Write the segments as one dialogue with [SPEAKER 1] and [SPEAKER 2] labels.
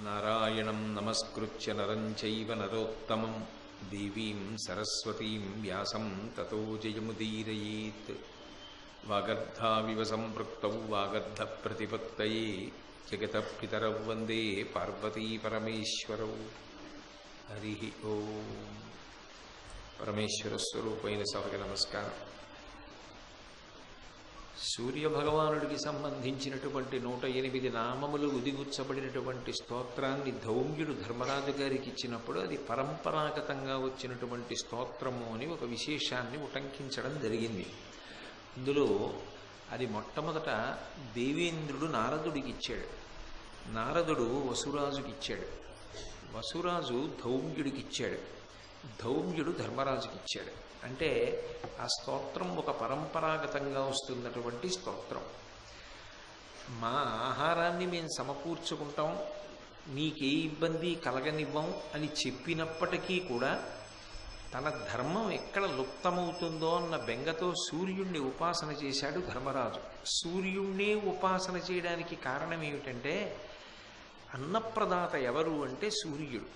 [SPEAKER 1] నారాయణం నమస్కృత్య నరం చైవ నరోత్తమం దేవీం సరస్వతీం వ్యాసం తతో జయముదీరయేత్ వాగర్ధావివ సంపృక్తౌ వాగర్ధ ప్రతిపత్తయే జగత పితరౌ వందే పార్వతీ పరమేశ్వరౌ హరి ఓం పరమేశ్వర స్వరూపైన సభకి నమస్కారం సూర్య భగవానుడికి సంబంధించినటువంటి నూట ఎనిమిది నామములు ఉదిగుచ్చబడినటువంటి స్తోత్రాన్ని ధౌమ్యుడు ధర్మరాజు గారికి ఇచ్చినప్పుడు అది పరంపరాగతంగా వచ్చినటువంటి స్తోత్రము అని ఒక విశేషాన్ని ఉటంకించడం జరిగింది. ఇందులో అది మొట్టమొదట దేవేంద్రుడు నారదుడికి ఇచ్చాడు. నారదుడు వసురాజుకి ఇచ్చాడు. వసురాజు ధౌమ్యుడికి ఇచ్చాడు. ధౌమ్యుడు ధర్మరాజుకి ఇచ్చాడు. అంటే ఆ స్తోత్రం ఒక పరంపరాగతంగా వస్తున్నటువంటి స్తోత్రం. మా ఆహారాన్ని మేము సమకూర్చుకుంటాం నీకే ఇబ్బంది కలగనివ్వం అని చెప్పినప్పటికీ కూడా తన ధర్మం ఎక్కడ లుప్తమవుతుందో అన్న బెంగతో సూర్యుణ్ణి ఉపాసన చేశాడు ధర్మరాజు. సూర్యుణ్ణే ఉపాసన చేయడానికి కారణం ఏమిటంటే అన్నప్రదాత ఎవరు అంటే సూర్యుడు.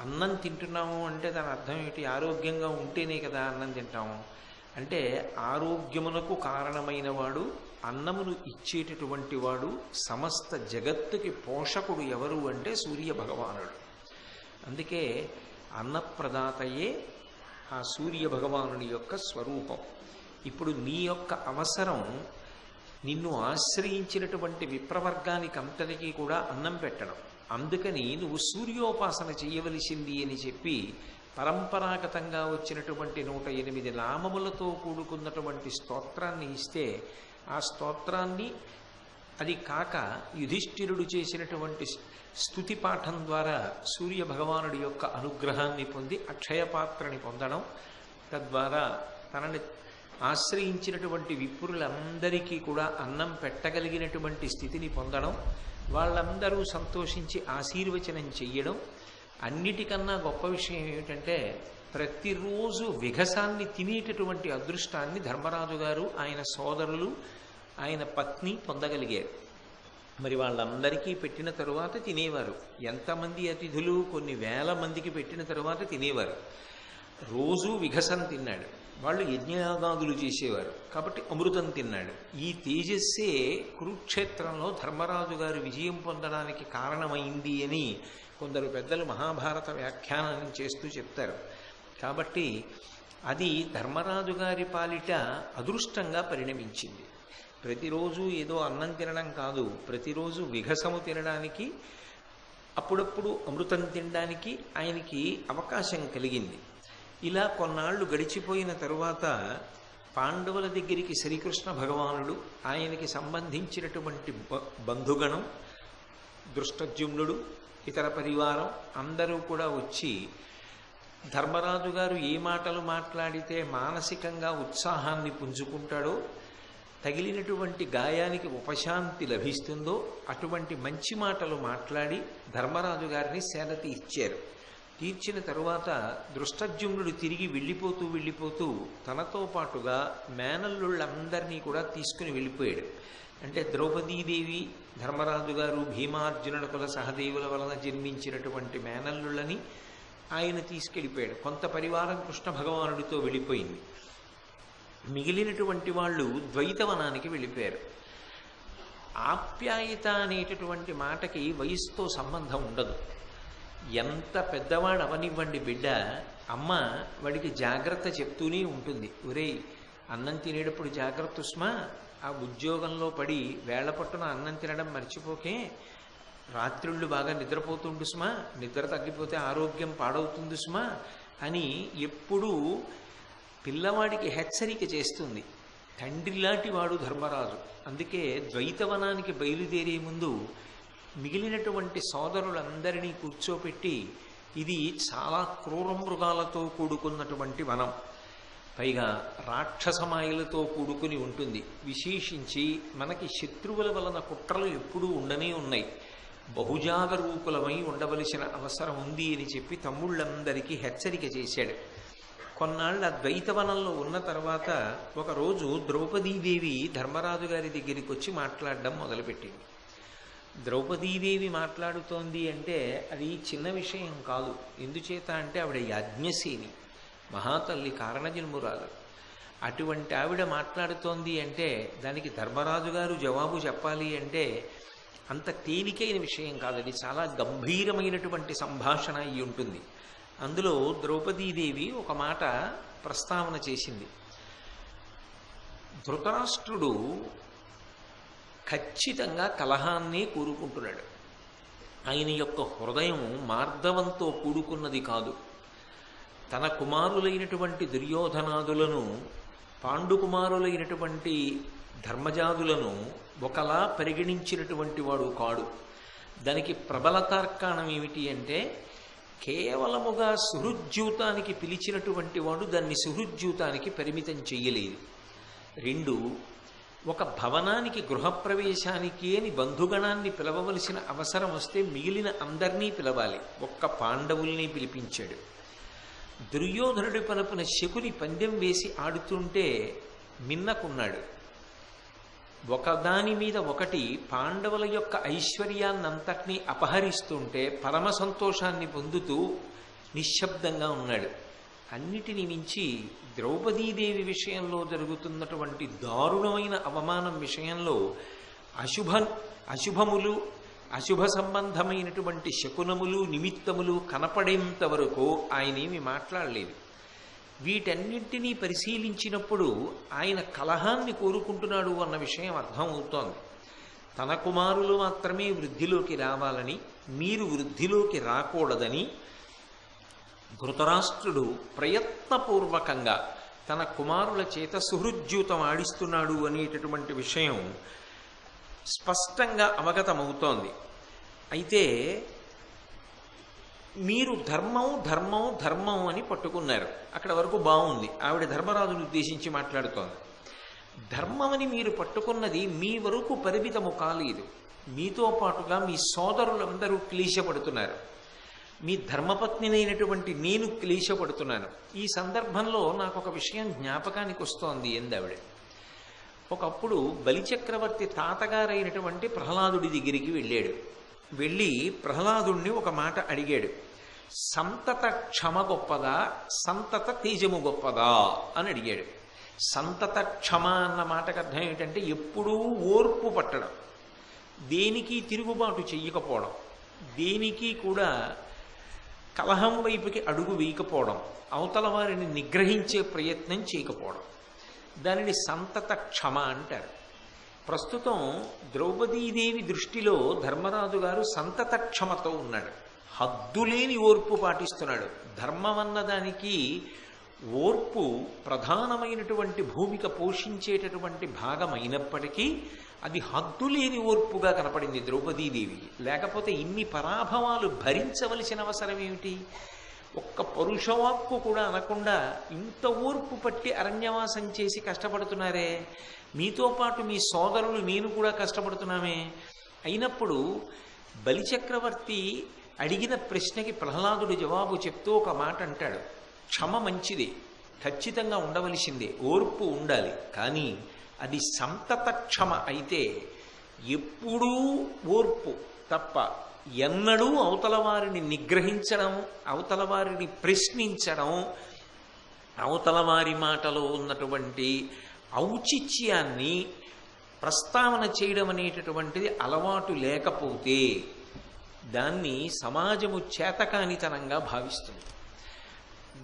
[SPEAKER 1] అన్నం తింటున్నాము అంటే దాని అర్థం ఏమిటి? ఆరోగ్యంగా ఉంటేనే కదా అన్నం తింటాము. అంటే ఆరోగ్యమునకు కారణమైన వాడు అన్నమును ఇచ్చేటటువంటి వాడు సమస్త జగత్తుకి పోషకుడు ఎవరు అంటే సూర్య భగవానుడు. అందుకే అన్నప్రదాతయే ఆ సూర్య భగవానుని యొక్క స్వరూపం. ఇప్పుడు నీ యొక్క అవసరం నిన్ను ఆశ్రయించినటువంటి విప్రవర్గానికి అంతటికీ కూడా అన్నం పెట్టడం. అందుకని నువ్వు సూర్యోపాసన చేయవలసింది అని చెప్పి పరంపరాగతంగా వచ్చినటువంటి నూట ఎనిమిది నామములతో కూడుకున్నటువంటి స్తోత్రాన్ని ఇస్తే ఆ స్తోత్రాన్ని అది కాక యుధిష్ఠిరుడు చేసినటువంటి స్థుతి పాఠం ద్వారా సూర్య భగవానుడి యొక్క అనుగ్రహాన్ని పొంది అక్షయపాత్రని పొందడం. తద్వారా తనని ఆశ్రయించినటువంటి విప్రులందరికీ కూడా అన్నం పెట్టగలిగినటువంటి స్థితిని పొందడం. వాళ్ళందరూ సంతోషించి ఆశీర్వచనం చెయ్యడం అన్నిటికన్నా గొప్ప విషయం ఏమిటంటే ప్రతిరోజు విఘసాన్ని తినేటటువంటి అదృష్టాన్ని ధర్మరాజు గారు ఆయన సోదరులు ఆయన పత్ని పొందగలిగారు. మరి వాళ్ళందరికీ పెట్టిన తరువాత తినేవారు. ఎంతమంది అతిథులు కొన్ని వేల మందికి పెట్టిన తరువాత తినేవారు. రోజూ విఘసం తిన్నాడు. వాళ్ళు యజ్ఞయాగాదులు చేసేవారు. కాబట్టి అమృతం తిన్నాడు. ఈ తేజస్సే కురుక్షేత్రంలో ధర్మరాజు గారు విజయం పొందడానికి కారణమైంది అని కొందరు పెద్దలు మహాభారత వ్యాఖ్యానం చేస్తూ చెప్తారు. కాబట్టి అది ధర్మరాజు గారి పాలిట అదృష్టంగా పరిణమించింది. ప్రతిరోజు ఏదో అన్నం తినడం కాదు. ప్రతిరోజు విఘసము తినడానికి అప్పుడప్పుడు అమృతం తినడానికి ఆయనకి అవకాశం కలిగింది. ఇలా కొన్నాళ్ళు గడిచిపోయిన తరువాత పాండవుల దగ్గరికి శ్రీకృష్ణ భగవానుడు ఆయనకి సంబంధించినటువంటి బంధుగణం దృష్టజుమ్నుడు ఇతర పరివారం అందరూ కూడా వచ్చి ధర్మరాజు గారు ఏ మాటలు మాట్లాడితే మానసికంగా ఉత్సాహాన్ని పుంజుకుంటాడో తగిలినటువంటి గాయానికి ఉపశాంతి లభిస్తుందో అటువంటి మంచి మాటలు మాట్లాడి ధర్మరాజు గారిని సేనతి ఇచ్చారు. తీర్చిన తరువాత దృష్టజ్యుమ్నుడు తిరిగి వెళ్ళిపోతూ వెళ్ళిపోతూ తనతో పాటుగా మేనల్లుళ్ళందరినీ కూడా తీసుకుని వెళ్ళిపోయాడు. అంటే ద్రౌపదీదేవి ధర్మరాజు గారు భీమార్జునుల కుల సహదేవుల వలన జన్మించినటువంటి మేనల్లుళ్ళని ఆయన తీసుకెళ్ళిపోయాడు. కొంత పరివారం కృష్ణ భగవానుడితో వెళ్ళిపోయింది. మిగిలినటువంటి వాళ్ళు ద్వైతవనానికి వెళ్ళిపోయారు. ఆప్యాయత అనేటటువంటి మాటకి వయసుతో సంబంధం ఉండదు. ఎంత పెద్దవాడు అవనివ్వండి బిడ్డ. అమ్మ వాడికి జాగ్రత్త చెప్తూనే ఉంటుంది. ఒరేయ్ అన్నం తినేటప్పుడు జాగ్రత్త ఉస్మా ఆ ఉద్యోగంలో పడి వేళ్ళ పట్టున అన్నం తినడం మర్చిపోకే. రాత్రుళ్ళు బాగా నిద్రపోతుండు సుమా నిద్ర తగ్గిపోతే ఆరోగ్యం పాడవుతుంది సుమా అని ఎప్పుడూ పిల్లవాడికి హెచ్చరిక చేస్తుంది. తండ్రిలాంటి వాడు ధర్మరాజు. అందుకే ద్వైతవనానికి బయలుదేరే ముందు మిగిలినటువంటి సోదరులందరినీ కూర్చోపెట్టి ఇది చాలా క్రూర మృగాలతో కూడుకున్నటువంటి వనం. పైగా రాక్షసమాయలతో కూడుకుని ఉంటుంది. విశేషించి మనకి శత్రువుల వలన కుట్రలు ఎప్పుడూ ఉండనే ఉన్నాయి. బహుజాగరూకులమై ఉండవలసిన అవసరం ఉంది అని చెప్పి తమ్ముళ్ళందరికీ హెచ్చరిక చేశాడు. కొన్నాళ్ళ ద్వైతవనంలో ఉన్న తర్వాత ఒకరోజు ద్రౌపదీదేవి ధర్మరాజు గారి దగ్గరికి వచ్చి మాట్లాడడం మొదలుపెట్టింది. ద్రౌపదీదేవి మాట్లాడుతోంది అంటే అది చిన్న విషయం కాదు. ఎందుచేత అంటే ఆవిడ యజ్ఞశీని మహాతల్లి కారణజన్మురాలు. అటువంటి ఆవిడ మాట్లాడుతోంది అంటే దానికి ధర్మరాజు గారు జవాబు చెప్పాలి అంటే అంత తేలికైన విషయం కాదు. అది చాలా గంభీరమైనటువంటి సంభాషణ అయి ఉంటుంది. అందులో ద్రౌపదీదేవి ఒక మాట ప్రస్తావన చేసింది. ధృతరాష్ట్రుడు ఖచ్చితంగా కలహాన్ని కోరుకుంటున్నాడు. ఆయన యొక్క హృదయం మార్దవంతో కూడుకున్నది కాదు. తన కుమారులైనటువంటి దుర్యోధనాదులను పాండుకుమారులైనటువంటి ధర్మజాదులను ఒకలా పరిగణించినటువంటి వాడు కాడు. దానికి ప్రబల తార్కాణం ఏమిటి అంటే కేవలముగా సుహృజ్యూతానికి పిలిచినటువంటి వాడు దాన్ని సుహృజ్యూతానికి పరిమితం చెయ్యలేదు రెండు ఒక భవనానికి గృహప్రవేశానికి అని బంధుగణాన్ని పిలవవలసిన అవసరం వస్తే మిగిలిన అందరినీ పిలవాలి. ఒక్క పాండవుల్ని పిలిపించాడు. దుర్యోధనుడి పలుపున శకుని పందెం వేసి ఆడుతుంటే మిన్నకున్నాడు. ఒకదాని మీద ఒకటి పాండవుల యొక్క ఐశ్వర్యాన్నంతటినీ అపహరిస్తుంటే పరమ సంతోషాన్ని పొందుతూ నిశ్శబ్దంగా ఉన్నాడు. అన్నిటిని మించి ద్రౌపదీదేవి విషయంలో జరుగుతున్నటువంటి దారుణమైన అవమానం విషయంలో అశుభ అశుభములు అశుభ సంబంధమైనటువంటి శకునములు నిమిత్తములు కనపడేంత వరకు ఆయన ఏమి మాట్లాడలేదు. వీటన్నింటినీ పరిశీలించినప్పుడు ఆయన కలహాన్ని కోరుకుంటున్నాడు అన్న విషయం అర్థమవుతోంది. తన కుమారులు మాత్రమే వృద్ధిలోకి రావాలని మీరు వృద్ధిలోకి రాకూడదని ధృతరాష్ట్రుడు ప్రయత్నపూర్వకంగా తన కుమారుల చేత సుహృద్యూతం ఆడిస్తున్నాడు అనేటటువంటి విషయం స్పష్టంగా అవగతమవుతోంది. అయితే మీరు ధర్మం ధర్మం ధర్మం అని పట్టుకున్నారు. అక్కడ వరకు బాగుంది. ఆవిడ ధర్మరాజును ఉద్దేశించి మాట్లాడుతోంది. ధర్మమని మీరు పట్టుకున్నది మీ వరకు పరిమితము కాలేదు. మీతో పాటుగా మీ సోదరులందరూ క్లీశపడుతున్నారు. మీ ధర్మపత్నినైనటువంటి నేను క్లేశపడుతున్నాను. ఈ సందర్భంలో నాకు ఒక విషయం జ్ఞాపకానికి వస్తోంది ఎందావిడ ఒకప్పుడు బలిచక్రవర్తి తాతగారైనటువంటి ప్రహ్లాదుడి దగ్గరికి వెళ్ళాడు. వెళ్ళి ప్రహ్లాదుణ్ణి ఒక మాట అడిగాడు. సంతత క్షమ గొప్పదా? సంతత తేజము గొప్పదా? అని అడిగాడు. సంతత క్షమ అన్న మాటకు అర్థం ఏంటంటే ఎప్పుడూ ఓర్పు పట్టడం. దేనికి తిరుగుబాటు చెయ్యకపోవడం. దేనికి కూడా కలహం వైపుకి అడుగు వేయకపోవడం అవతల వారిని నిగ్రహించే ప్రయత్నం చేయకపోవడం. దానిని సంతత క్షమ అంటారు. ప్రస్తుతం ద్రౌపదీదేవి దృష్టిలో ధర్మరాజు గారు సంతత క్షమతో ఉన్నాడు. హద్దులేని ఓర్పు పాటిస్తున్నాడు. ధర్మం అన్నదానికి ఓర్పు ప్రధానమైనటువంటి భూమిక పోషించేటటువంటి భాగమైనప్పటికీ అది హద్దులేని ఓర్పుగా కనపడింది ద్రౌపదీదేవి. లేకపోతే ఇన్ని పరాభవాలు భరించవలసిన అవసరం ఏమిటి? ఒక్క పరుషవాక్కు కూడా అనకుండా ఇంత ఓర్పు పట్టి అరణ్యవాసం చేసి కష్టపడుతున్నారే? మీతో పాటు మీ సోదరులు నేను కూడా కష్టపడుతున్నామే. అయినప్పుడు బలిచక్రవర్తి అడిగిన ప్రశ్నకి ప్రహ్లాదుడు జవాబు చెప్తూ ఒక మాట అంటాడు. క్షమ మంచిదే. ఖచ్చితంగా ఉండవలసిందే. ఓర్పు ఉండాలి. కానీ అది సంతత క్షమ అయితే ఎప్పుడూ ఓర్పు తప్ప ఎన్నడూ అవతల వారిని నిగ్రహించడం అవతల వారిని ప్రశ్నించడం అవతల వారి మాటలో ఉన్నటువంటి ఔచిత్యాన్ని ప్రస్తావన చేయడం అనేటటువంటిది అలవాటు లేకపోతే దాన్ని సమాజము చేతకానితనంగా భావిస్తుంది.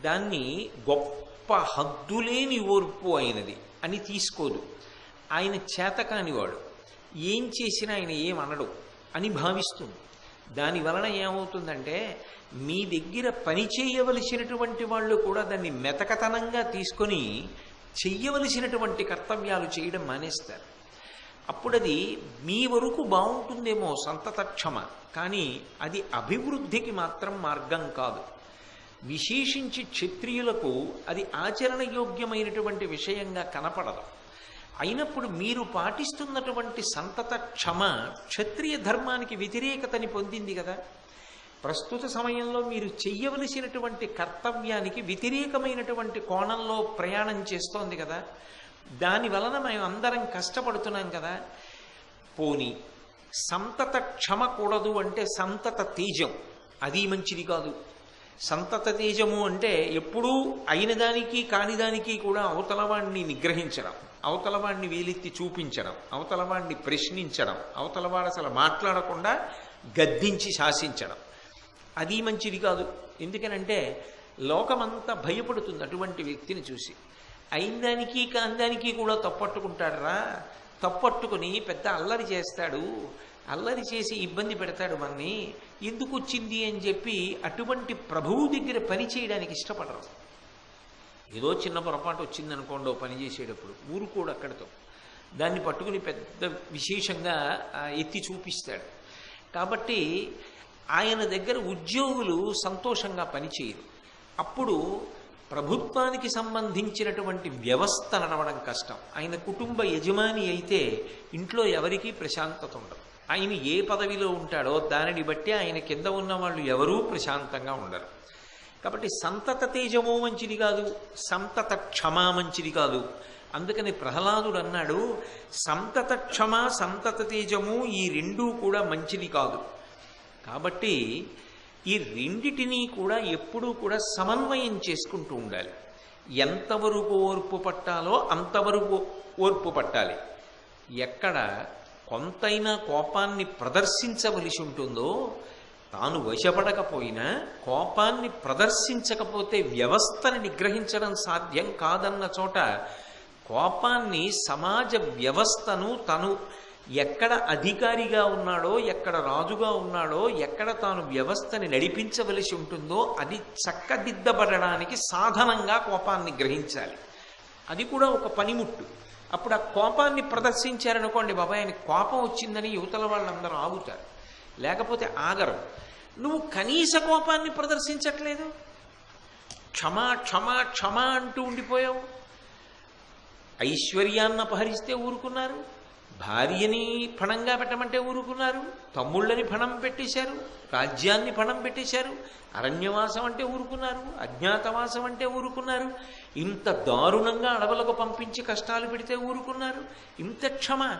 [SPEAKER 1] దాన్ని గొప్ప హద్దులేని ఓర్పు అయినది అని తీసుకోదు. ఆయన చేత కానివాడు ఏం చేసినా ఆయన ఏమనడు అని భావిస్తుంది. దాని వలన ఏమవుతుందంటే మీ దగ్గర పని చేయవలసినటువంటి వాళ్ళు కూడా దాన్ని మెతకతనంగా తీసుకొని చెయ్యవలసినటువంటి కర్తవ్యాలు చేయడం మానేస్తారు. అప్పుడది మీ వరకు బాగుంటుందేమో సంతతక్షమ కానీ అది అభివృద్ధికి మాత్రం మార్గం కాదు. విశేషించి క్షత్రియులకు అది ఆచరణయోగ్యమైనటువంటి విషయంగా కనపడదు. అయినప్పుడు మీరు పాటిస్తున్నటువంటి సంతత క్షమ క్షత్రియ ధర్మానికి వ్యతిరేకతని పొందింది కదా. ప్రస్తుత సమయంలో మీరు చెయ్యవలసినటువంటి కర్తవ్యానికి వ్యతిరేకమైనటువంటి కోణంలో ప్రయాణం చేస్తోంది కదా. దాని వలన మేము అందరం కష్టపడుతున్నాం కదా. పోని సంతత క్షమ కూడదు అంటే సంతత తేజం అది మంచిది కాదు. సంతత తేజము అంటే ఎప్పుడూ అయిన దానికి కాని దానికి కూడా అవతలవాణ్ణి నిగ్రహించడం అవతలవాణ్ణి వేలెత్తి చూపించడం అవతలవాణ్ణి ప్రశ్నించడం అవతలవాడు అసలు మాట్లాడకుండా గద్దించి శాసించడం. అది మంచిది కాదు. ఎందుకనంటే లోకమంతా భయపడుతుంది అటువంటి వ్యక్తిని చూసి. అయిన అయినదానికి కాందానికి కూడా తప్పట్టుకుంటాడరా. తప్పట్టుకుని పెద్ద అల్లరి చేస్తాడు. అల్లరి చేసి ఇబ్బంది పెడతాడు మనని. ఎందుకు వచ్చింది అని చెప్పి అటువంటి ప్రభువు దగ్గర పని చేయడానికి ఇష్టపడరు. ఏదో చిన్న పొరపాటు వచ్చిందనుకోండి ఓ పని చేసేటప్పుడు ఊరు కూడా అక్కడితో. దాన్ని పట్టుకుని పెద్ద విశేషంగా ఆ, ఎత్తి చూపిస్తాడు. కాబట్టి ఆయన దగ్గర ఉద్యోగులు సంతోషంగా పనిచేయరు అప్పుడు ప్రభుత్వానికి సంబంధించినటువంటి వ్యవస్థ నడవడం కష్టం. ఆయన కుటుంబ యజమాని అయితే ఇంట్లో ఎవరికీ ప్రశాంతత ఉండదు. ఆయన ఏ పదవిలో ఉంటాడో దానిని బట్టి ఆయన కింద ఉన్న వాళ్ళు ఎవరూ ప్రశాంతంగా ఉండరు. కాబట్టి సంతత తేజము మంచిది కాదు సంతత క్షమా మంచిది కాదు. అందుకని ప్రహ్లాదుడు అన్నాడు సంతత క్షమ సంతత తేజము ఈ రెండూ కూడా మంచిది కాదు. కాబట్టి ఈ రెండిటినీ కూడా ఎప్పుడూ కూడా సమన్వయం చేసుకుంటూ ఉండాలి. ఎంతవరకు ఓర్పు పట్టాలో అంతవరకు ఓర్పు పట్టాలి. ఎక్కడ కొంతైనా కోపాన్ని ప్రదర్శించవలసి ఉంటుందో తాను వశపడకపోయినా కోపాన్ని ప్రదర్శించకపోతే వ్యవస్థను నిగ్రహించడం సాధ్యం కాదన్న చోట కోపాన్ని సమాజ వ్యవస్థను తను ఎక్కడ అధికారిగా ఉన్నాడో ఎక్కడ రాజుగా ఉన్నాడో ఎక్కడ తాను వ్యవస్థని నడిపించవలసి ఉంటుందో అది చక్కదిద్దబడడానికి సాధనంగా కోపాన్ని గ్రహించాలి. అది కూడా ఒక పనిముట్టు. అప్పుడు ఆ కోపాన్ని ప్రదర్శించారనుకోండి బాబాయ్ ఆయన కోపం వచ్చిందని యువతల వాళ్ళందరూ ఆగుతారు. లేకపోతే ఆగరు. నువ్వు కనీస కోపాన్ని ప్రదర్శించట్లేదు? క్షమ క్షమ క్షమ అంటూ ఉండిపోయావు? ఐశ్వర్యాన్ని అపహరిస్తే ఊరుకున్నారు? భార్యని ఫణంగా పెట్టమంటే ఊరుకున్నారు? తమ్ముళ్ళని ఫణం పెట్టేశారు? రాజ్యాన్ని ఫణం పెట్టేశారు? అరణ్యవాసం అంటే ఊరుకున్నారు? అజ్ఞాతవాసం అంటే ఊరుకున్నారు? ఇంత దారుణంగా అడవులకు పంపించి కష్టాలు పెడితే ఊరుకున్నారు? ఇంత క్షమ?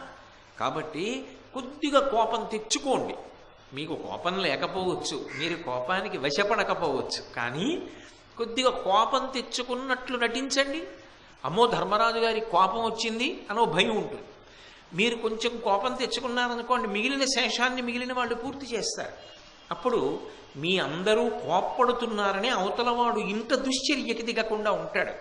[SPEAKER 1] కాబట్టి కొద్దిగా కోపం తెచ్చుకోండి. మీకు కోపం లేకపోవచ్చు. మీరు కోపానికి వశపడకపోవచ్చు. కానీ కొద్దిగా కోపం తెచ్చుకున్నట్లు నటించండి. అమ్మో ధర్మరాజు గారి కోపం వచ్చింది అనో భయం ఉంటుంది. మీరు కొంచెం కోపం తెచ్చుకున్నారనుకోండి మిగిలిన శేషాన్ని మిగిలిన వాళ్ళు పూర్తి చేస్తారు. అప్పుడు మీ అందరూ కోప్పడుతున్నారని అవతలవాడు ఇంత దుశ్చర్యకి దిగకుండా ఉంటాడు.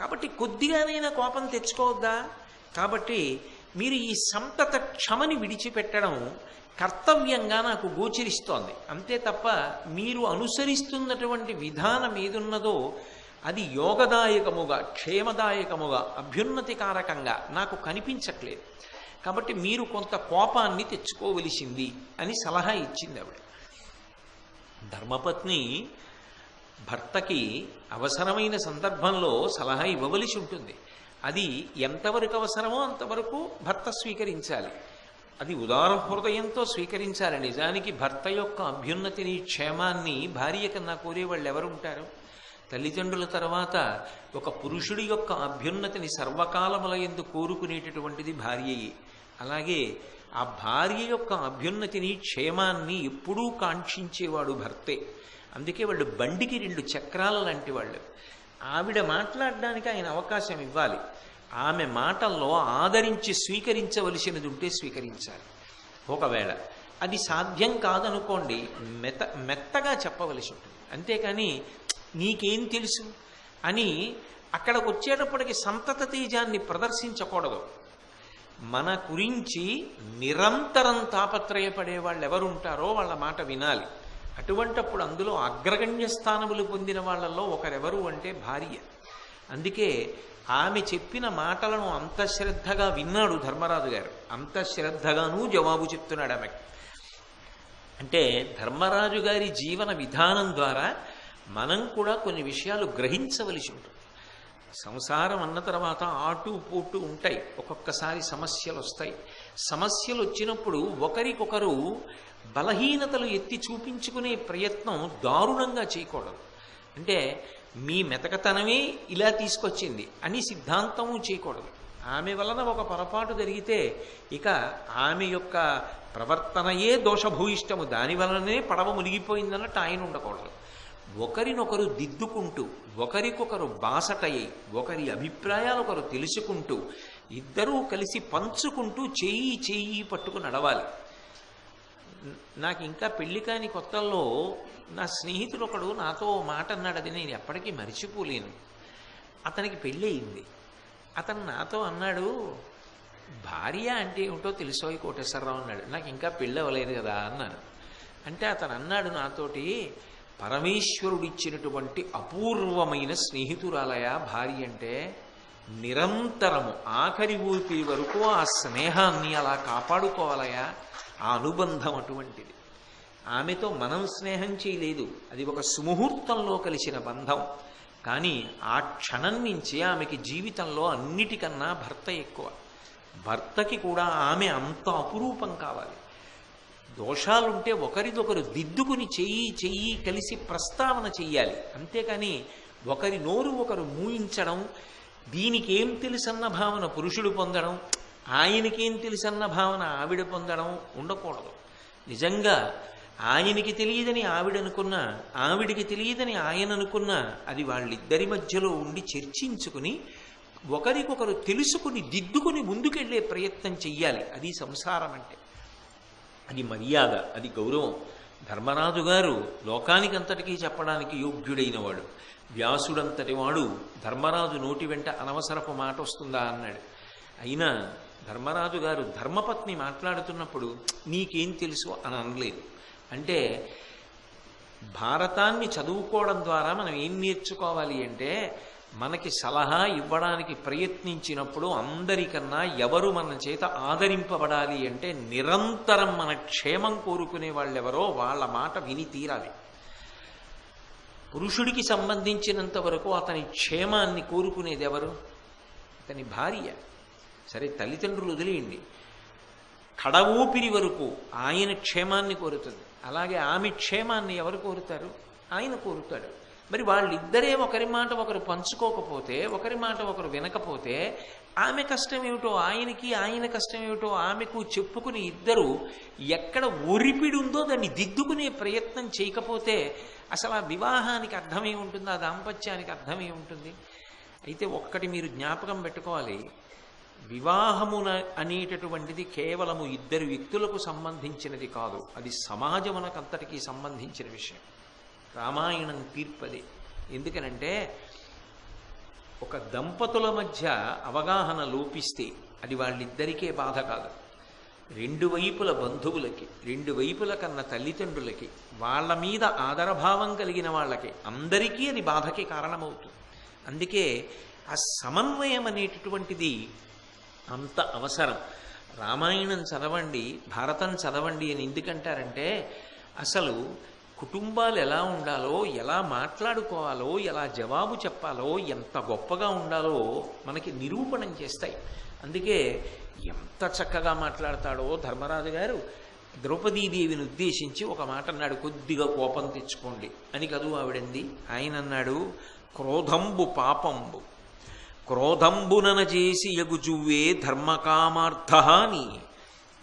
[SPEAKER 1] కాబట్టి కొద్దిగానైనా కోపం తెచ్చుకోవద్దా? కాబట్టి మీరు ఈ సంతత క్షమని విడిచిపెట్టడం కర్తవ్యంగా నాకు గోచరిస్తోంది. అంతే తప్ప మీరు అనుసరిస్తున్నటువంటి విధానం ఏదున్నదో అది యోగదాయకముగా క్షేమదాయకముగా అభ్యున్నతికారకంగా నాకు కనిపించట్లేదు. కాబట్టి మీరు కొంత కోపాన్ని తెచ్చుకోవలసింది అని సలహా ఇచ్చింది ఆవిడ. ధర్మపత్ని భర్తకి అవసరమైన సందర్భంలో సలహా ఇవ్వవలసి ఉంటుంది. అది ఎంతవరకు అవసరమో అంతవరకు భర్త స్వీకరించాలి. అది ఉదార హృదయంతో స్వీకరించాలి. నిజానికి భర్త యొక్క అభ్యున్నతిని క్షేమాన్ని భార్య కన్నా కోరేవాళ్ళు ఎవరుంటారు తల్లిదండ్రుల తర్వాత ఒక పురుషుడి యొక్క అభ్యున్నతిని సర్వకాలముల ఎందు కోరుకునేటటువంటిది భార్యయే. అలాగే ఆ భార్య యొక్క అభ్యున్నతిని క్షేమాన్ని ఎప్పుడూ కాంక్షించేవాడు భర్తే. అందుకే వాళ్ళు బండికి రెండు చక్రాల లాంటి వాళ్ళు. ఆవిడ మాట్లాడడానికి ఆయన అవకాశం ఇవ్వాలి. ఆమె మాటల్లో ఆదరించి స్వీకరించవలసినది ఉంటే స్వీకరించాలి. ఒకవేళ అది సాధ్యం కాదనుకోండి మెత మెత్తగా చెప్పవలసి ఉంటుంది. అంతేకాని నీకేం తెలుసు? అని అక్కడికి వచ్చేటప్పటికి సంతత తేజాన్ని ప్రదర్శించకూడదు. మన గురించి నిరంతరం తాపత్రయపడే వాళ్ళు ఎవరుంటారో వాళ్ళ మాట వినాలి. అటువంటప్పుడు అందులో అగ్రగణ్య స్థానములు పొందిన వాళ్ళల్లో ఒకరెవరు అంటే భార్య. అందుకే ఆమె చెప్పిన మాటలను అంత శ్రద్ధగా విన్నాడు ధర్మరాజు గారు. అంత శ్రద్ధగానూ జవాబు చెప్తున్నాడు ఆమెకి అంటే ధర్మరాజు గారి జీవన విధానం ద్వారా మనం కూడా కొన్ని విషయాలు గ్రహించవలసి ఉంటుంది. సంసారం అన్న తర్వాత ఆటు పోటు ఉంటాయి. ఒక్కొక్కసారి సమస్యలు వస్తాయి సమస్యలు వచ్చినప్పుడు ఒకరికొకరు బలహీనతలు ఎత్తి చూపించుకునే ప్రయత్నం దారుణంగా చేయకూడదు. అంటే మీ మెతకతనమే ఇలా తీసుకొచ్చింది అని సిద్ధాంతము చేయకూడదు. ఆమె వలన ఒక పొరపాటు జరిగితే ఇక ఆమె యొక్క ప్రవర్తనయే దోషభూయిష్టము. దాని వలననే పడవ మునిగిపోయిందన్నట్టు ఆయన ఉండకూడదు. ఒకరినొకరు దిద్దుకుంటూ ఒకరికొకరు బాసటయ్యి ఒకరి అభిప్రాయాలు ఒకరు తెలుసుకుంటూ ఇద్దరూ కలిసి పంచుకుంటూ చెయ్యి చెయ్యి పట్టుకు నడవాలి. నాకు ఇంకా పెళ్ళి కాని కొత్తల్లో నా స్నేహితుడు ఒకడు నాతో ఓ మాట అన్నాడు అది నేను ఎప్పటికీ మరిచిపోలేను. అతనికి పెళ్ళి అయింది అతను నాతో అన్నాడు భార్య అంటే ఏమిటో తెలుసోయి కోటేశ్వరరావు? అన్నాడు. నాకు ఇంకా పెళ్ళి అవ్వలేదు కదా అన్నాను. అంటే అతను అన్నాడు నాతోటి పరమేశ్వరుడిచ్చినటువంటి అపూర్వమైన స్నేహితురాలయ భార్య అంటే నిరంతరము ఆఖరి ఊపిరి వరకు ఆ స్నేహాన్ని అలా కాపాడుకోవాలయా? ఆ అనుబంధం అటువంటిది. ఆమెతో మనం స్నేహం చేయలేదు. అది ఒక సుముహూర్తంలో కలిసిన బంధం. కానీ ఆ క్షణం నుంచి ఆమెకి జీవితంలో అన్నిటికన్నా భర్త ఎక్కువ. భర్తకి కూడా ఆమె అంత అపురూపం కావాలి. దోషాలుంటే ఒకరిదొకరు దిద్దుకుని చెయ్యి చెయ్యి కలిసి ప్రస్తావన చెయ్యాలి. అంతేకాని ఒకరి నోరు ఒకరు మూయించడం దీనికేం తెలుసన్న భావన పురుషుడు పొందడం ఆయనకేం తెలుసన్న భావన ఆవిడ పొందడం ఉండకూడదు. నిజంగా ఆయనకి తెలియదని ఆవిడనుకున్నా ఆవిడికి తెలియదని ఆయన అనుకున్నా అది వాళ్ళిద్దరి మధ్యలో ఉండి చర్చించుకుని ఒకరికొకరు తెలుసుకుని దిద్దుకుని ముందుకెళ్ళే ప్రయత్నం చెయ్యాలి. అది సంసారం అంటే అది మర్యాద అది గౌరవం. ధర్మరాజు గారు లోకానికంతటికీ చెప్పడానికి యోగ్యుడైనవాడు. వ్యాసుడంతటి వాడు ధర్మరాజు నోటి వెంట అనవసరపు మాట వస్తుందా అన్నాడు. అయినా ధర్మరాజు గారు ధర్మపత్ని మాట్లాడుతున్నప్పుడు నీకేం తెలుసు అని అనలేదు. అంటే భారతాన్ని చదువుకోవడం ద్వారా మనం ఏం నేర్చుకోవాలి అంటే మనకి సలహా ఇవ్వడానికి ప్రయత్నించినప్పుడు అందరికన్నా ఎవరు మన చేత ఆదరింపబడాలి అంటే నిరంతరం మన క్షేమం కోరుకునే వాళ్ళెవరో వాళ్ళ మాట విని తీరాలి. పురుషుడికి సంబంధించినంత వరకు అతని క్షేమాన్ని కోరుకునేది ఎవరు? అతని భార్య. సరే తల్లిదండ్రులు వదిలేయండి. కడవూపిరి వరకు ఆయన క్షేమాన్ని కోరుతుంది. అలాగే ఆమె క్షేమాన్ని ఎవరు కోరుతారు? ఆయన కోరుతాడు. మరి వాళ్ళిద్దరే ఒకరి మాట ఒకరు పంచుకోకపోతే ఒకరి మాట ఒకరు వినకపోతే ఆమె కష్టం ఏమిటో ఆయనకి ఆయన కష్టం ఏమిటో ఆమెకు చెప్పుకుని ఇద్దరు ఎక్కడ ఒరిపిడి ఉందో దాన్ని దిద్దుకునే ప్రయత్నం చేయకపోతే అసలు ఆ వివాహానికి అర్థమే ఉంటుంది ఆ దాంపత్యానికి అర్థమే ఉంటుంది. అయితే ఒక్కటి మీరు జ్ఞాపకం పెట్టుకోవాలి. వివాహమున అనేటటువంటిది కేవలము ఇద్దరు వ్యక్తులకు సంబంధించినది కాదు. అది సమాజమునకంతటికీ సంబంధించిన విషయం. రామాయణం తీర్పది. ఎందుకనంటే ఒక దంపతుల మధ్య అవగాహన లోపిస్తే అది వాళ్ళిద్దరికే బాధ కాదు. రెండు వైపుల బంధువులకి రెండు వైపుల కన్న తల్లిదండ్రులకి వాళ్ళ మీద ఆదరభావం కలిగిన వాళ్ళకి అందరికీ అది బాధకి కారణమవుతుంది. అందుకే ఆ సమన్వయం అనేటటువంటిది అంత అవసరం. రామాయణం చదవండి భారతం చదవండి అని ఎందుకంటారంటే అసలు కుటుంబాలు ఎలా ఉండాలో ఎలా మాట్లాడుకోవాలో ఎలా జవాబు చెప్పాలో ఎంత గొప్పగా ఉండాలో మనకి నిరూపణం చేస్తాయి. అందుకే ఎంత చక్కగా మాట్లాడతాడో ధర్మరాజు గారు ద్రౌపదీదేవిని ఉద్దేశించి ఒక మాట అన్నాడు కొద్దిగా కోపం తెచ్చుకోండి. అని కదూ ఆవిడంది. ఆయన అన్నాడు క్రోధంబు పాపంబు క్రోధంబునన చేసి యగుజువ్వే ధర్మకామార్థహాని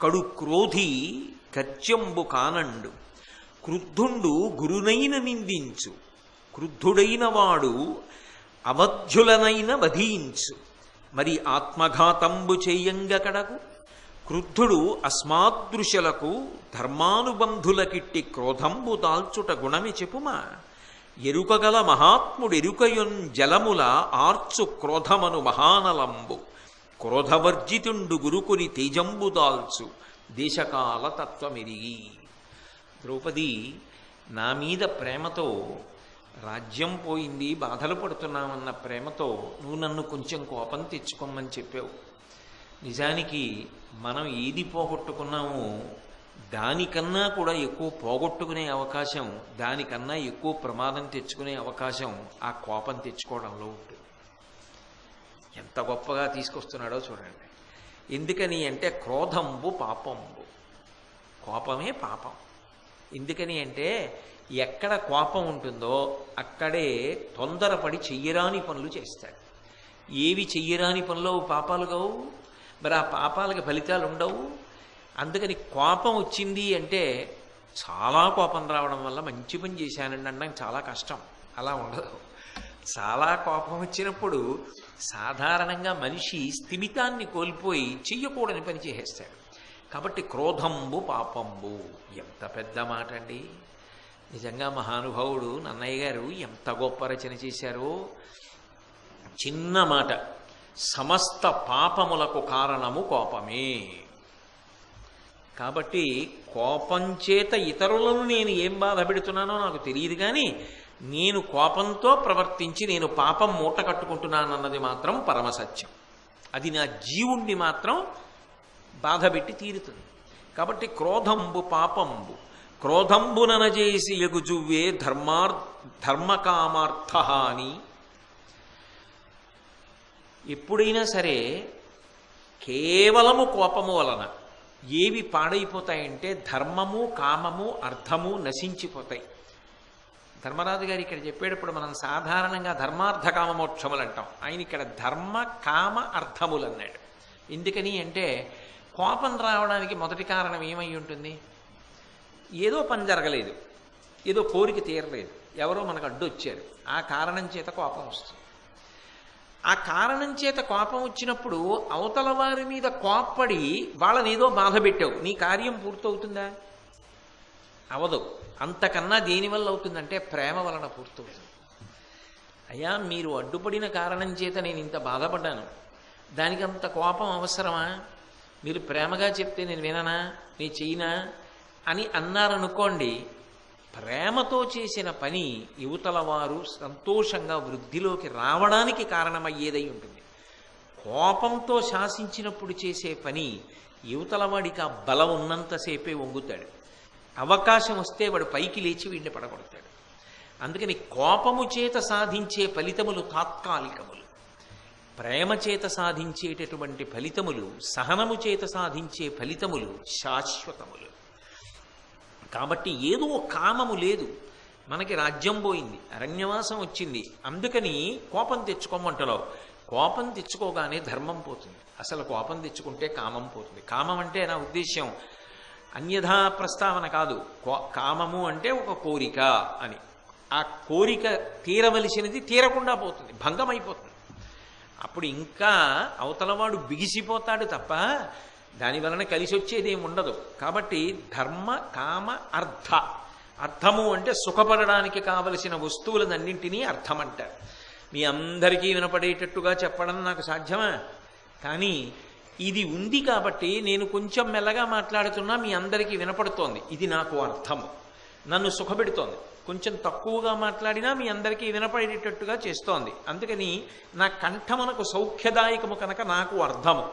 [SPEAKER 1] కడు క్రోధి కత్యంబు కానండు క్రుద్ధుండు గురునైన నిందించు. క్రుద్ధుడైన వాడు అవధ్యులనైన వధించు. మరి ఆత్మఘాతంబు చెయ్యంగ కడగు. క్రుద్ధుడు అస్మాదృశలకు ధర్మానుబంధులకిట్టి క్రోధంబు దాల్చుట గుణమి చెప్పుమా. ఎరుకగల మహాత్ముడెరుకయున్ జలముల ఆర్చు క్రోధమను మహానలంబు. క్రోధవర్జితుండు గురుకుని తేజంబు దాల్చు. దేశకాల తత్వమిరిగి ద్రౌపది నా మీద ప్రేమతో రాజ్యం పోయింది బాధలు పడుతున్నామన్న ప్రేమతో నువ్వు నన్ను కొంచెం కోపం తెచ్చుకోమని చెప్పావు. నిజానికి మనం ఏది పోగొట్టుకున్నామో దానికన్నా కూడా ఎక్కువ పోగొట్టుకునే అవకాశం దానికన్నా ఎక్కువ ప్రమాదం తెచ్చుకునే అవకాశం ఆ కోపం తెచ్చుకోవడంలో ఉంటుంది ఎంత గొప్పగా తీసుకొస్తున్నాడో చూడండి. ఎందుకని అంటే క్రోధంబు పాపంబు. కోపమే పాపం. ఎందుకని అంటే ఎక్కడ కోపం ఉంటుందో అక్కడే తొందరపడి చెయ్యరాని పనులు చేస్తాడు. ఏవి చెయ్యరాని పనిలో పాపాలు కావు. మరి ఆ పాపాలకి ఫలితాలు ఉండవు. అందుకని కోపం వచ్చింది అంటే చాలా కోపం రావడం వల్ల మంచి పని చేశానండి అనడం చాలా కష్టం. అలా ఉండదు. చాలా కోపం వచ్చినప్పుడు సాధారణంగా మనిషి స్థిమితాన్ని కోల్పోయి చెయ్యకూడని పని చేసేస్తాడు. కాబట్టి క్రోధంబు పాపంబు. ఎంత పెద్ద మాట అండి నిజంగా మహానుభావుడు నన్నయ్య గారు ఎంత గొప్ప రచన చేశారో. చిన్న మాట. సమస్త పాపములకు కారణము కోపమే. కాబట్టి కోపం చేత ఇతరులను నేను ఏం బాధ పెడుతున్నానో నాకు తెలియదు కానీ నేను కోపంతో ప్రవర్తించి నేను పాపం మూట కట్టుకుంటున్నానన్నది మాత్రం పరమసత్యం అది నా జీవుణ్ణి మాత్రం బాధ పెట్టి తీరుతుంది. కాబట్టి క్రోధంబు పాపంబు. క్రోధంబుననజేసి ఎగుజువ్వే ధర్మార్ ధర్మకామార్థ అని ఎప్పుడైనా సరే కేవలము కోపము వలన ఏవి పాడైపోతాయంటే ధర్మము కామము అర్థము నశించిపోతాయి. ధర్మరాజు గారు ఇక్కడ చెప్పేటప్పుడు మనం సాధారణంగా ధర్మార్థ కామమోక్షములు అంటాం ఆయన ఇక్కడ ధర్మ కామ అర్థములు అన్నాడు ఎందుకని అంటే కోపం రావడానికి మొదటి కారణం ఏమై ఉంటుంది? ఏదో పని జరగలేదు. ఏదో కోరిక తీరలేదు. ఎవరో మనకు అడ్డొచ్చారు ఆ కారణం చేత కోపం వస్తుంది. ఆ కారణం చేత కోపం వచ్చినప్పుడు అవతల వారి మీద కోప్పడి వాళ్ళని ఏదో బాధ పెట్టావు. నీ కార్యం పూర్తవుతుందా? అవదు. అంతకన్నా దేనివల్ల అవుతుందంటే ప్రేమ వలన పూర్తవుతుంది. అయ్యా మీరు అడ్డుపడిన కారణం చేత నేను ఇంత బాధపడ్డాను. దానికి అంత కోపం అవసరమా? మీరు ప్రేమగా చెప్తే నేను విననా? నేను చెయ్యినా? అని అన్నారనుకోండి ప్రేమతో చేసిన పని యువతల వారు సంతోషంగా వృద్ధిలోకి రావడానికి కారణమయ్యేదై ఉంటుంది. కోపంతో శాసించినప్పుడు చేసే పని యువతల వాడికి ఆ బలం ఉన్నంతసేపే వంగుతాడు. అవకాశం వస్తే వాడు పైకి లేచి వీడిని పడగొడతాడు. అందుకని కోపము చేత సాధించే ఫలితములు తాత్కాలికములు. ప్రేమ చేత సాధించేటటువంటి ఫలితములు సహనము చేత సాధించే ఫలితములు శాశ్వతములు. కాబట్టి ఏదో కామము లేదు. మనకి రాజ్యం పోయింది అరణ్యవాసం వచ్చింది. అందుకని కోపం తెచ్చుకోమంటలో. కోపం తెచ్చుకోగానే ధర్మం పోతుంది. అసలు కోపం తెచ్చుకుంటే కామం పోతుంది. కామం అంటే నా ఉద్దేశ్యం? అన్యథా ప్రస్తావన కాదు. కో- కామము అంటే ఒక కోరిక అని. ఆ కోరిక తీరవలసినది తీరకుండా పోతుంది భంగమైపోతుంది. అప్పుడు ఇంకా అవతలవాడు బిగిసిపోతాడు తప్ప దాని వలన కలిసి వచ్చేదేమి ఉండదు. కాబట్టి ధర్మ కామ అర్థ. అర్థము అంటే సుఖపడడానికి కావలసిన వస్తువులనన్నింటినీ అర్థం అంటారు మీ అందరికీ వినపడేటట్టుగా చెప్పడం నాకు సాధ్యమా? కానీ ఇది ఉంది కాబట్టి నేను కొంచెం మెల్లగా మాట్లాడుతున్నా మీ అందరికీ వినపడుతోంది. ఇది నాకు అర్థము. నన్ను సుఖపెడుతోంది. కొంచెం తక్కువగా మాట్లాడినా మీ అందరికీ వినపడేటట్టుగా చేస్తోంది. అందుకని నా కంఠమునకు సౌఖ్యదాయకము కనుక నాకు అర్థము.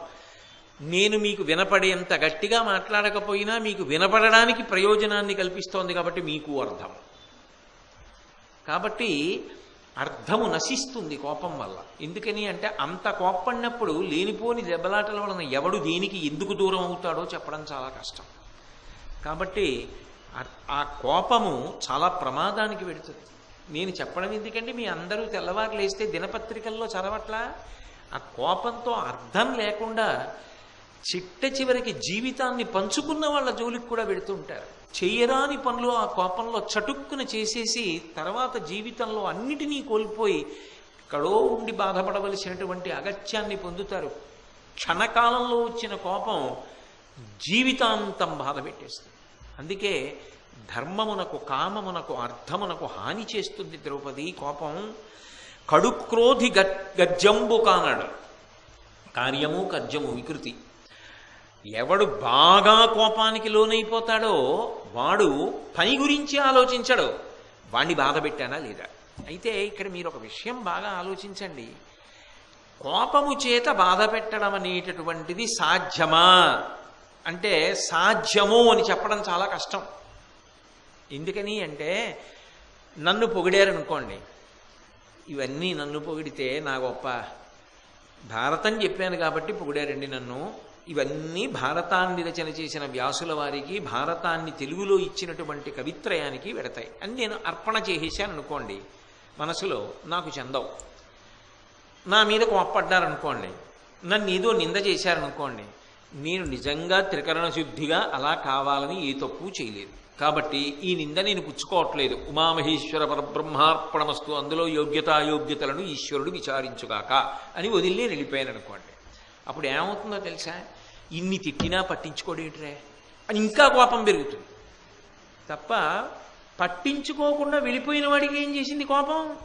[SPEAKER 1] నేను మీకు వినపడేంత గట్టిగా మాట్లాడకపోయినా మీకు వినపడడానికి ప్రయోజనాన్ని కల్పిస్తోంది కాబట్టి మీకు అర్థం. కాబట్టి అర్థము నశిస్తుంది కోపం వల్ల. ఎందుకని అంటే అంత కోప్పడినప్పుడు లేనిపోని దెబ్బలాటల వలన ఎవడు దేనికి ఎందుకు దూరం అవుతాడో చెప్పడం చాలా కష్టం. కాబట్టి ఆ- ఆ కోపము చాలా ప్రమాదానికి వెడుతుంది. నేను చెప్పడం ఎందుకంటే మీ అందరూ తెల్లవారు లేస్తే దినపత్రికల్లో చదవట్లా? ఆ కోపంతో అర్థం లేకుండా చిట్ట చివరికి జీవితాన్ని పంచుకున్న వాళ్ళ జోలికి కూడా వెడుతుంటారు చేయరాని పనులు ఆ కోపంలో చటుక్కున చేసేసి తర్వాత జీవితంలో అన్నిటినీ కోల్పోయి ఎక్కడో ఉండి బాధపడవలసినటువంటి అగత్యాన్ని పొందుతారు. క్షణకాలంలో వచ్చిన కోపం జీవితాంతం బాధ పెట్టేస్తుంది. అందుకే ధర్మమునకు కామమునకు అర్థమునకు హాని చేస్తుంది ద్రౌపది కోపం. కడుక్రోధి గట్ గజ్జంబు కానాడు. కార్యము కర్జము వికృతి. ఎవడు బాగా కోపానికి లోనైపోతాడో వాడు పని గురించి ఆలోచించడు. వాణ్ణి బాధ పెట్టానా లేదా? అయితే ఇక్కడ మీరు ఒక విషయం బాగా ఆలోచించండి. కోపము చేత బాధ పెట్టడం అనేటటువంటిది సాధ్యమా? అంటే సాధ్యము అని చెప్పడం చాలా కష్టం. ఎందుకని అంటే నన్ను పొగిడారనుకోండి ఇవన్నీ నన్ను పొగిడితే నా గొప్ప భారతం చెప్పాను కాబట్టి పొగిడారండి నన్ను. ఇవన్నీ భారతాన్ని రచన చేసిన వ్యాసుల వారికి భారతాన్ని తెలుగులో ఇచ్చినటువంటి కవిత్రయానికి పెడతాయి అని నేను అర్పణ చేసేసాను అనుకోండి మనసులో నాకు చెందవు. నా మీద కోప్పడ్డారనుకోండి నన్ను ఏదో నింద చేశారనుకోండి నేను నిజంగా త్రికరణ శుద్ధిగా అలా కావాలని ఏ తప్పు చేయలేదు. కాబట్టి ఈ నింద నేను పుచ్చుకోవట్లేదు. ఉమామహేశ్వర పరబ్రహ్మార్పణమస్తు అందులో యోగ్యతాయోగ్యతలను ఈశ్వరుడు విచారించుగాక అని వదిలి నేను వెళ్ళిపోయాను అనుకోండి. అప్పుడు ఏమవుతుందో తెలుసా? ఇన్ని తిట్టినా పట్టించుకోడేంటిరే అని ఇంకా కోపం పెరుగుతుంది. తప్ప పట్టించుకోకుండా వెళ్ళిపోయిన వాడికి ఏం చేసింది కోపం?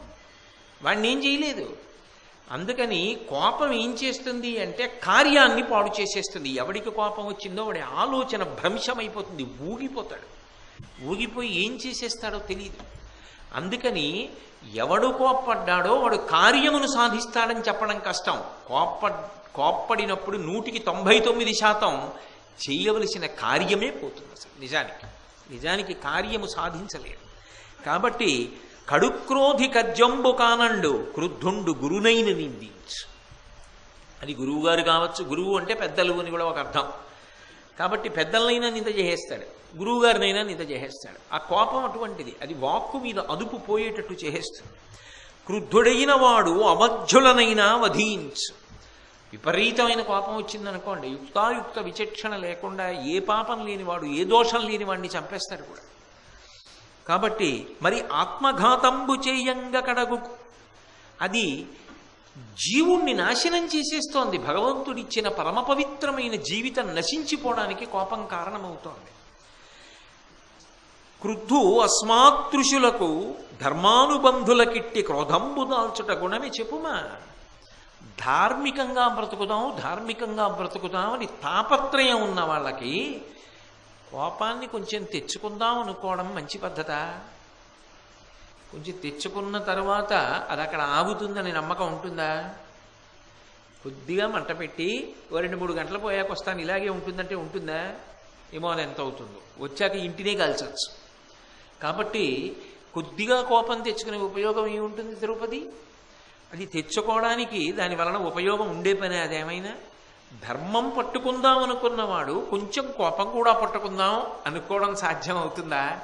[SPEAKER 1] వాడిని ఏం చేయలేదు. అందుకని కోపం ఏం చేస్తుంది అంటే కార్యాన్ని పాడు చేసేస్తుంది. ఎవడికి కోపం వచ్చిందో వాడి ఆలోచన భ్రంశమైపోతుంది ఊగిపోతాడు. ఊగిపోయి ఏం చేసేస్తాడో తెలియదు అందుకని ఎవడు కోప్పడ్డాడో వాడు కార్యమును సాధిస్తాడని చెప్పడం కష్టం. కోప్ప కోప్పడినప్పుడు నూటికి తొంభై తొమ్మిది శాతం చేయవలసిన కార్యమే పోతుంది అసలు నిజానికి. నిజానికి కార్యము సాధించలేడు. కాబట్టి కడుక్రోధి కజ్జంబు కానండు క్రుద్ధుండు గురునైన నిందించు అది గురువుగారు కావచ్చు గురువు అంటే పెద్దలు అని కూడా ఒక అర్థం. కాబట్టి పెద్దలనైనా నింద చేసేస్తాడు గురువుగారినైనా నింద చేసేస్తాడు. ఆ కోపం అటువంటిది అది వాక్కు మీద అదుపు పోయేటట్టు చేసేస్తుంది. క్రుద్ధుడైన వాడు అమధ్యులనైనా వధించు. విపరీతమైన కోపం వచ్చిందనుకోండి యుక్తాయుక్త విచక్షణ లేకుండా ఏ పాపం లేనివాడు ఏ దోషం లేని వాడిని చంపేస్తాడు కూడా. కాబట్టి మరి ఆత్మఘాతంబు చేయంగ కడగు. అది జీవుణ్ణి నాశనం చేసేస్తోంది. భగవంతుడిచ్చిన పరమ పవిత్రమైన జీవితం నశించిపోవడానికి కోపం కారణమవుతోంది. క్రుద్ధు అస్మాతృషులకు ధర్మానుబంధులకిట్టి క్రోధంబు దాల్చుట గుణమే చెప్పుమా? ధార్మికంగా బ్రతుకుదాం ధార్మికంగా బ్రతుకుదాం అని తాపత్రయం ఉన్న వాళ్ళకి కోపాన్ని కొంచెం తెచ్చుకుందాం అనుకోవడం మంచి పద్ధత. కొంచెం తెచ్చుకున్న తర్వాత అది అక్కడ ఆగుతుందని నమ్మకం ఉంటుందా? కొద్దిగా మంట పెట్టి ఓ రెండు మూడు గంటలు పోయాక వస్తాను ఇలాగే ఉంటుందంటే ఉంటుందా? ఏమో అది ఎంత అవుతుందో. వచ్చాక ఇంటినే కాల్చచ్చు. కాబట్టి కొద్దిగా కోపం తెచ్చుకునే ఉపయోగం ఏముంటుంది తిరుపతి? అది తెచ్చుకోవడానికి దాని వలన ఉపయోగం ఉండే పని అదేమైనా? ధర్మం పట్టుకుందాం అనుకున్నవాడు కొంచెం కోపం కూడా పట్టుకుందాం అనుకోవడం సాధ్యం అవుతుందా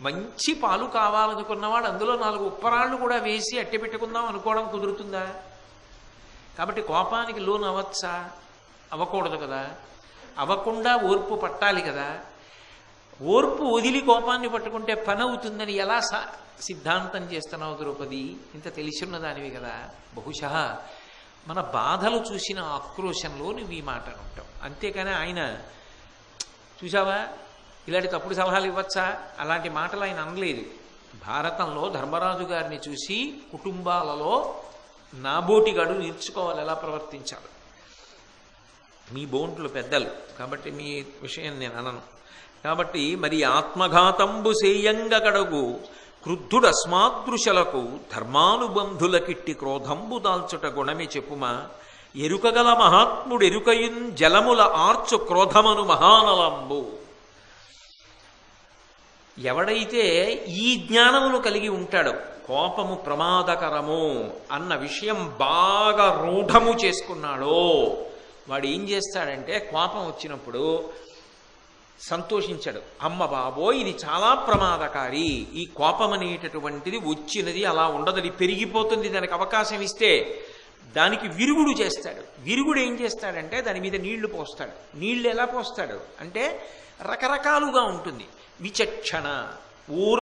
[SPEAKER 1] మంచి పాలు కావాలనుకున్నవాడు అందులో నాలుగు ఉప్పరాళ్ళు కూడా వేసి అట్టి పెట్టుకుందాం అనుకోవడం కుదురుతుందా? కాబట్టి కోపానికి లోన్ అవ్వచ్చా? అవ్వకూడదు కదా. అవ్వకుండా ఓర్పు పట్టాలి కదా. ఓర్పు వదిలి కోపాన్ని పట్టుకుంటే పని అవుతుందని ఎలా సిద్ధాంతం చేస్తున్నావు ద్రౌపది? ఇంత తెలిసిన్న దానివి కదా. బహుశా మన బాధలు చూసిన ఆక్రోశంలో నువ్వు ఈ మాట అంటావు. అంతేకాని ఆయన చూసావా ఇలాంటి తప్పుడు సలహాలు ఇవ్వచ్చా? అలాంటి మాటలు ఆయన అనలేదు. భారతంలో ధర్మరాజు గారిని చూసి కుటుంబాలలో నాబోటిగాడు నేర్చుకోవాలి ఎలా ప్రవర్తించాలి మీ బోంట్లు పెద్దలు కాబట్టి మీ విషయం నేను అనను. కాబట్టి మరి ఆత్మఘాతంబు సేయంగ గడగు క్రుద్ధుడస్మాదృశలకు ధర్మానుబంధులకిట్టి క్రోధంబు దాల్చుట గుణమే చెప్పుమా. ఎరుకగల మహాత్ముడు ఎరుకయున్ జలముల ఆర్చు క్రోధమను మహానలంబు. ఎవడైతే ఈ జ్ఞానమును కలిగి ఉంటాడో కోపము ప్రమాదకరము అన్న విషయం బాగా రూఢము చేసుకున్నాడో వాడు ఏం చేస్తాడంటే కోపం వచ్చినప్పుడు సంతోషించాడు. అమ్మ బాబో ఇది చాలా ప్రమాదకారి. ఈ కోపం అనేటటువంటిది వచ్చినది అలా ఉండదు అది పెరిగిపోతుంది దానికి అవకాశం ఇస్తే దానికి విరుగుడు చేస్తాడు. విరుగుడు ఏం చేస్తాడంటే దాని మీద నీళ్ళు పోస్తాడు. నీళ్ళు ఎలా పోస్తాడు? అంటే రకరకాలుగా ఉంటుంది. విచక్షణ ఊర